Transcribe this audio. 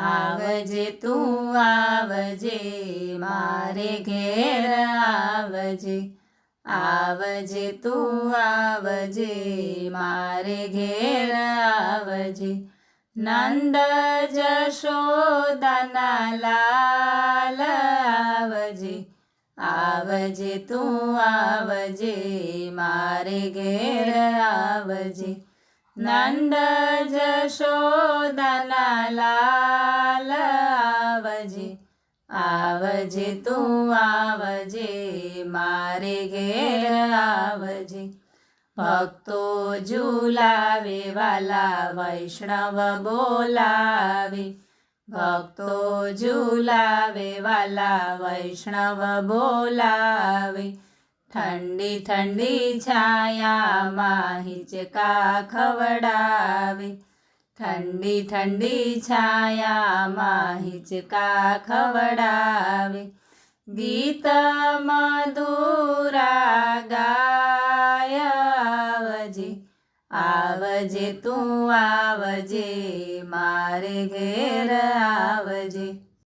આવજે તું આવજે, મારે ઘેર આવજે. આવજે તું આવજે, મારે ઘેર આવજે. નંદ જશોદના લાલ આવજે. આવજે તું આવજે, મારે ઘેર આવજે. નંદ જશોદના લાલ આવજે આવજે તું આવજે મારે ઘેર આવજે. ભક્તો ઝુલાવે વાલા વૈષ્ણવ બોલાવે. ભક્તો ઝુલાવે વાલા વૈષ્ણવ બોલાવે. ઠંડી ઠંડી છાયામાં હિંચકા ખવડાવે. ઠંડી ઠંડી છાયામાં હિંચકા ખવડાવે ગીત મધુરા ગાય આવજે આવજે તું આવજે, મારે ઘેર આવજે.